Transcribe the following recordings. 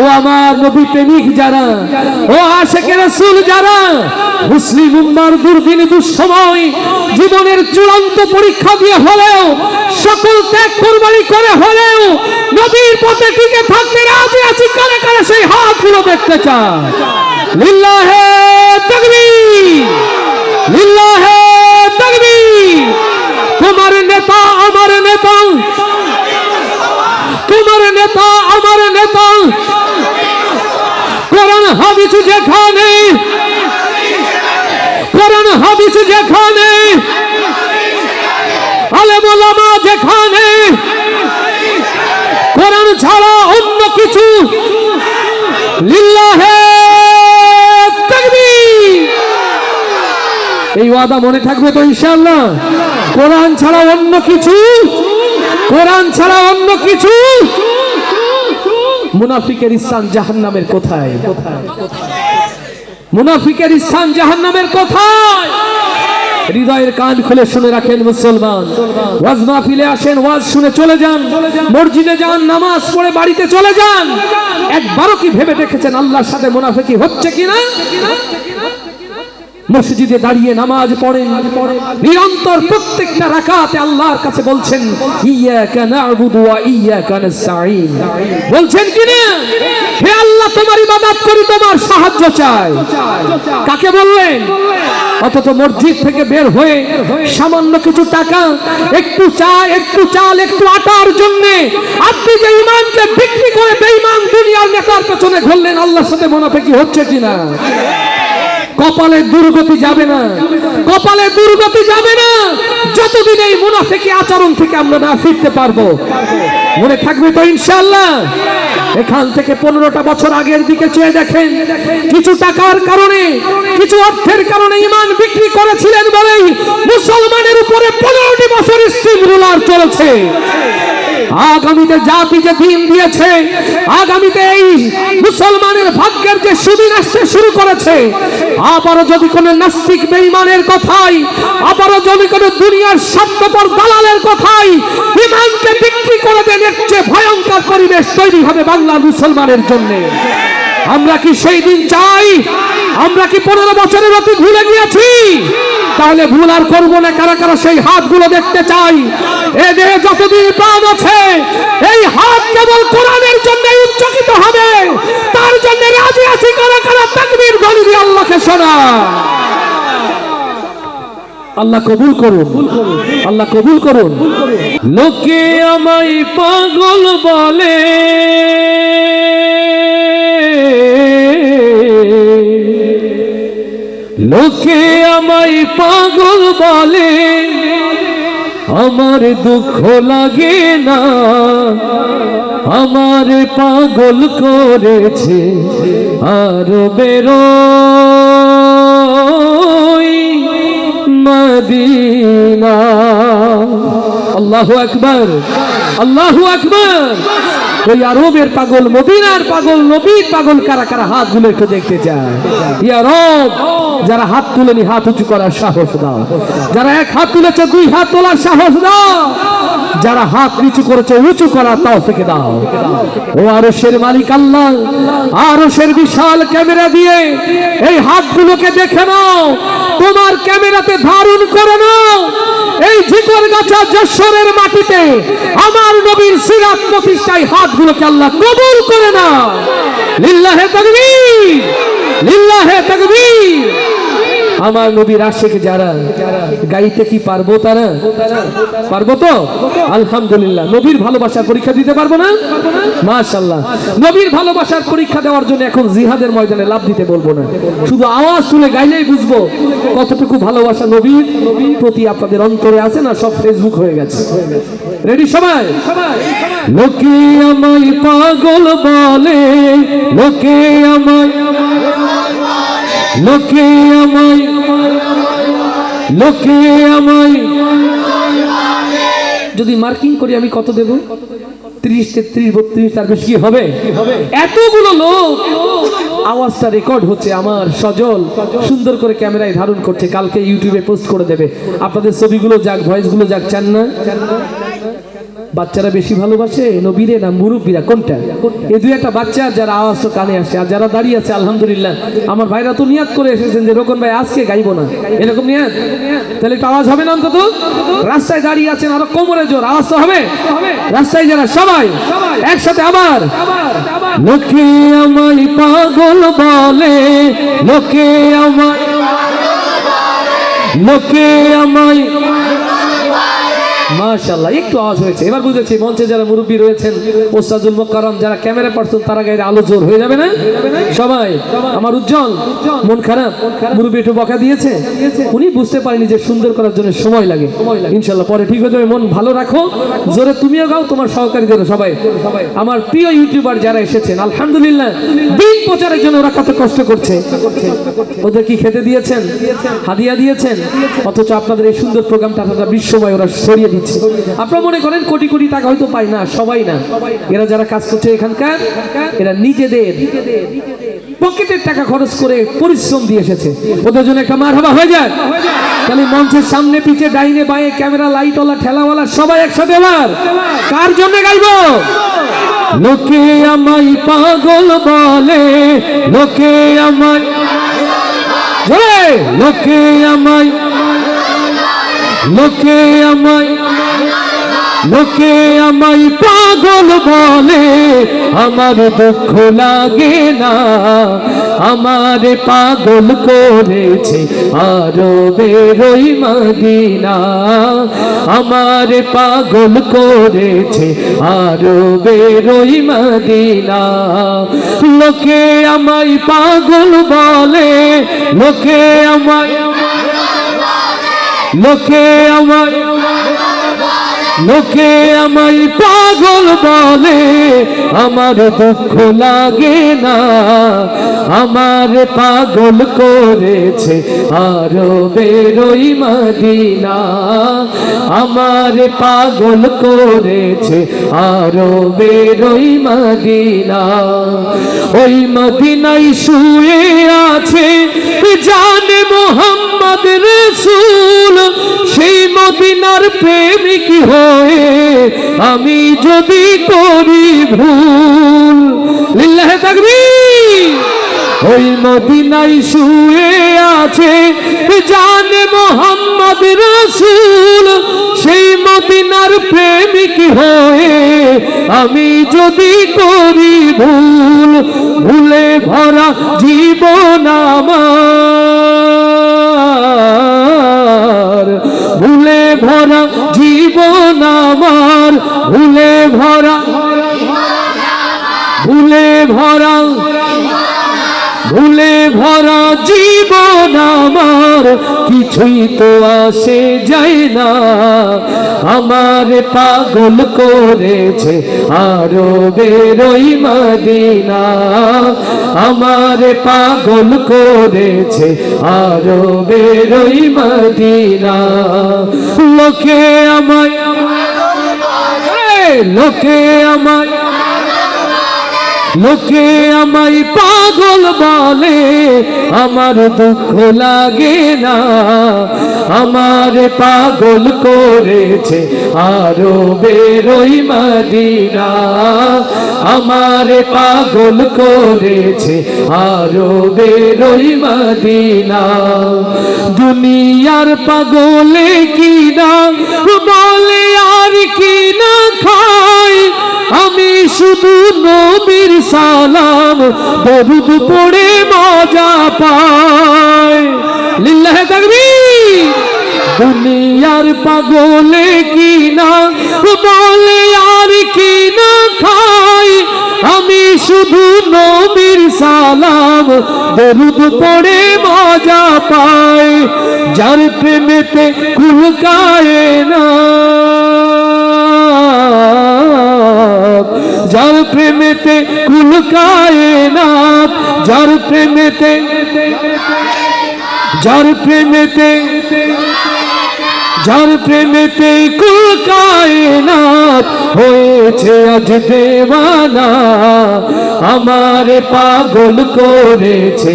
ও আমার নবী প্রেমিক যারা, ও আশেকের রাসূল যারা, মুসলিম উম্মার দুর্দিন দুঃসময় জীবনের চূড়ান্ত পরীক্ষা দিয়ে হলেও, সকল ত্যাগ কোরবানি করে হলেও, নবীর পথে টিকে থাকতে রাজি আছি, কারে কারে সেই হাত হাতগুলো দেখতে চায়? লিল্লাহে তাকবীর লিল্লাহে তাকবীর। তোমার নেতা আমার নেতা, তোমার নেতা আমার নেতা হাদিস যেখানে কোরআন হাদিস যেখানে, আলেম ওলামা যেখানে, কোরআন ছাড়া অন্য কিছু লিল্লাহে এই ওয়াদা মনে থাকবে তো ইনশাআল্লাহ? কোরআন ছাড়া অন্য কিছু, কোরআন ছাড়া অন্য কিছু মুনাফিকের ইসান জাহান নামের কোথায়? মুনাফিকের ইসান জাহান নামের কোথায়? হৃদয়ের কান খুলে শুনে রাখেন মুসলমান। ওয়াজ মাহফিলে আসেন, ওয়াজ শুনে চলে যান। মসজিদে যান, নামাজ পড়ে বাড়িতে চলে যান। একবারও কি ভেবে দেখেছেন আল্লাহর সাথে মুনাফিকি হচ্ছে কিনা? মসজিদে দাঁড়িয়ে নামাজ পড়েন। নিরন্তর প্রত্যেকটা রাকাতে আল্লাহর কাছে বলছেন বলছেন কি না হে আল্লাহ, তোমার ইবাদত করি, তোমার সাহায্য চাই। কাকে বললেন? অথচ মসজিদ থেকে বের হয়ে সামান্য কিছু টাকা, একটু চা, একটু চাল, একটু আটার জন্য আপনি যে ইমানকে বিক্রি করে বেঈমান দুনিয়ার নেতার পেছনে ঘুরলেন, আল্লাহর সাথে মুনাফিকি হচ্ছে কিনা? কপালে দুর্গতি যাবে না। কপালে দুর্গতি যাবে না। যতদিন এই মুনাফিকি আচরণ থেকে আমরা না ফিরতে পারব। মনে থাকবে তো ইনশাল্লাহ এখান থেকে পনেরোটা বছর আগের দিকে চেয়ে দেখেন। কিছু টাকার কারণে কিছু অর্থের কারণে ইমান বিক্রি করেছিলেন বলেই মুসলমানের উপরে পনেরোটি বছর স্টিম রুলার চলেছে। আগামীতে জাতি যে দিন দিয়েছে, আগামীতে এই মুসলমানের ভাগ্যের যে সুদিন আসতে শুরু করেছে, আবারও যদি কোনো নাস্তিক বেঈমানের কথাই, আবারও যদি কোনো দুনিয়ার স্বার্থপর দালালের কথাই ইমানকে বিক্রি করে দেন, এর চেয়ে ভয়ঙ্কর পরিবেশ তৈরি হবে বাংলা মুসলমানের জন্য। আমরা কি সেই দিন চাই? আমরা কি পনেরো বছরের অতি ভুলে গিয়েছি? তাহলে ভুল আর করব না, কারা কারা সেই হাতগুলো দেখতে চাই? এ দেহে যতদিন প্রাণ আছে, এই হাত কেবল কোরআনের জন্য উচ্চকিত হবে। তার জন্য রাজি আছি কারা কারা তাকবীর ধ্বনি দিয়ে আল্লাহকে শোনা। আল্লাহ কবুল করুন। আল্লাহ কবুল করুন। লোকে আমায় পাগল বলে। লোকে আমায় পাগল বলে, আমার দুঃখ লাগে না। আমার পাগল করেছে আর বেরো মদিনা। আল্লাহু আকবার আল্লাহু আকবার। ওই আরবের পাগল, মদিনার পাগল, নবীর পাগল কারা কারা হাতগুলো একটু দেখতে চায়। ইয়া যারা হাত তুলেনি, হাত উঁচু করার সাহস দাও। যারা এক হাত তুলেছে, দুই হাত তোলার সাহস দাও। যারা হাত নিচু করেছে, উঁচু করার তাও থেকে দাও। ও আরশের মালিক আল্লাহ, আরশের বিশাল ক্যামেরা দিয়ে এই হাতগুলোকে দেখে নাও, তোমার ক্যামেরাতে ধারণ করে নাও। এই ঝিকর গাছা যশোরের মাটিতে আমার নবীর সিরাত প্রতিষ্ঠায় হাতগুলোকে আল্লাহ কবুল করে না লিল্লাহে তাকবীর লিল্লাহে তাকবীর। আমার নবীর আশেখ যারা গাইতে কি পারব তারা? পারব তো? আলহামদুলিল্লাহ। নবীর ভালোবাসার পরীক্ষা দিতে পারব না? মাশাল্লাহ নবীর ভালোবাসার পরীক্ষা দেওয়ার জন্য এখন জিহাদের ময়দানে লাভ দিতে বলব না। শুধু আওয়াজ শুনে গাইলেই বুঝব কতটুকু ভালোবাসা নবীর প্রতি আপনাদের অন্তরে আছে না সব ফেসবুক হয়ে গেছে। রেডি সবাই? লোকে আমায় পাগল বলে, লোকে আমায় লোকে আমায় লোকে আমায়। যদি মার্কিং করি, আমি কত দেব? ত্রিশ, তেত্রিশ, বত্রিশ, তার বেশি হবে? এতগুলো লোক। আওয়াজটা রেকর্ড হচ্ছে আমার সজল। সুন্দর করে ক্যামেরায় ধারণ করছে। কালকে ইউটিউবে পোস্ট করে দেবে। আপনাদের ছবিগুলো যাক ভয়েসগুলো যাক চান না বাচ্চারা বেশি ভালোবাসে? নবীরে না মুরব্বীরা? কোনটা? এই দুই একটা বাচ্চা, যারা আওয়াজ তো কানে আসে, আর যারা দাঁড়িয়ে আছে, আলহামদুলিল্লাহ। আমার ভাইরা তো নিয়াত করে এসেছেন যে, রোকন ভাই, আজকে গাইবো না। এরকম নিয়াত তাহলে একটু আওয়াজ হবে না অন্তত? রাস্তায় দাঁড়িয়ে আছেন, আরও কোমরে জোর, আওয়াজ তো হবে? রাস্তায় যারা সবাই, একসাথে আবার। লোকে আমায় পাগল বলে, লোকে আমায় লোকে আমায় মাশাআল্লাহ, একটু আওয়াজ হয়েছে। এবার বুঝেছি মঞ্চে যারা মুরব্বী রয়েছেন, ওস্তাদুল মোকাররম যারা ক্যামেরা পার্সন তারা গায়ে আলো জোর হয়ে যাবে না? সবাই, আমার উজ্জ্বল, মন খারাপ, মুরব্বী একটু বকা দিয়েছে। উনি বুঝতে পারেনি যে সুন্দর করার জন্য সময় লাগে। ইনশাআল্লাহ, পরে ঠিক হয়ে যাবে, মন ভালো রাখো। জোরে তুমিও গাও, তোমার সহকারীদের সবাই। আমার প্রিয় ইউটিউবার যারা এসেছেন, আলহামদুলিল্লাহ, দিন প্রচারের জন্য ওরা কত কষ্ট করছে। ওদের কি খেতে দিয়েছেন? হাদিয়া দিয়েছেন? অথচ আপনাদের এই সুন্দর প্রোগ্রামটা আপনারা বিশ্বময় ওরা সরিয়ে দিচ্ছে। আপনারা মনে করেন কোটি কোটি টাকা হয়তো পায় না, সবাই না। এরা যারা কাজ করছে এখানকার, এরা নিজেদের পকেটের টাকা খরচ করে পরিশ্রম দিয়ে এসেছে। ওদের জন্য একটা মার হবা হয়ে যাক তাহলে মঞ্চের সামনে পিছে ডাইনে বাঁয়ে, ক্যামেরা লাইটওয়ালা ঠেলাওয়ালা, সবাই একসাথে এবার। কার জন্য গাইবো? লোকে আমায় পাগল বলে, লোকে আমায় লোকে আমায় লোকে আমায় লোকে আমায় পাগল বলে। আমার দুঃখ লাগে না, আমার পাগল করেছে আরও বেরোই মদিনা। আমার পাগল করেছে আরও বেরোই মদিনা। লোকে আমায় পাগল বলে, লোকে আমায় লোকে আমায় লোকে আমায় পাগল বলে, আমার দুঃখ লাগে না। আমার পাগল করেছে আরও বেরোই মদিনা। আমার পাগল করেছে আরও বেরোই মদিনা। ওই মদিনাই শুয়ে আছে জানে মোহাম্মদ রসুল, সেই মদিনার প্রেমিক হয়ে আমি যদি করি ভুল, লিল্লাহ ওই মদিনায় শুয়ে আছে জানে মোহাম্মদ রসুল, সেই মদিনার প্রেমিক হয়ে আমি যদি করি ভুল, ভুলে ভরা জীবন আমার। জীবন আমার, কিছুই তো আসে যায় না। আমার পাগল করেছে আরও বেরোই মদিনা। আমার পাগল করেছে আরও বেরোই মদিনা। লোকে আমায় লোকে আমায় লোকে আমায় পাগল বলে, আমার দুঃখ লাগে না। আমার পাগল করেছে আরও বেরোই মদিনা। আমার পাগল করেছে আরও বেরোই মদিনা। দুনিয়ার পাগলে কিনা, বলে আর কিনা খায়। আমি শুধু নবীর সালাম দরুদ পড়ে মজা পাই। লিল্লাহ তাকবীর। দুনিয়ার পাগলে কি না বলে আর কি না খাই। আমি শুধু নবীর সালাম দরুদ পড়ে মজা পাই। যার প্রেমেতে কুলকায় না। প্রেমেতে কুলকায় না যার প্রেমেতে যার প্রেমেতে যার প্রেমেতে কুল কায়নাত হয়েছে আজ দেওয়ানা, আমার পাগল করেছে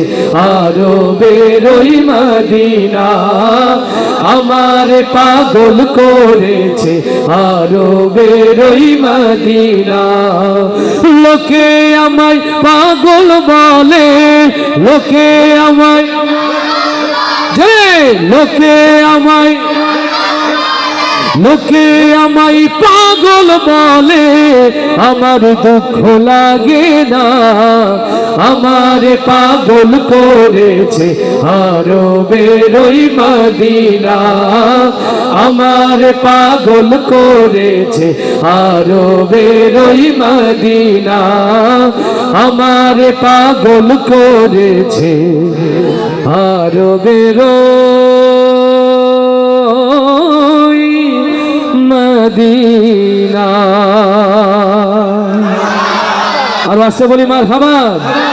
আরও বেরোই মদিনা। আমার পাগল করেছে আরও বেরোই মদিনা। লোকে আমায় পাগল বলে, লোকে আমায় লোকে আমায় লোকে আমায় পাগল বলে, আমার দুঃখ লাগে না। আমার পাগল করেছে আরও বেরোই মদিনা। আমার পাগল করেছে আরও বেরোই মদিনা। আমার পাগল করেছে আরও বেরোই মদিনা। আর আসতে বলি মার খাবার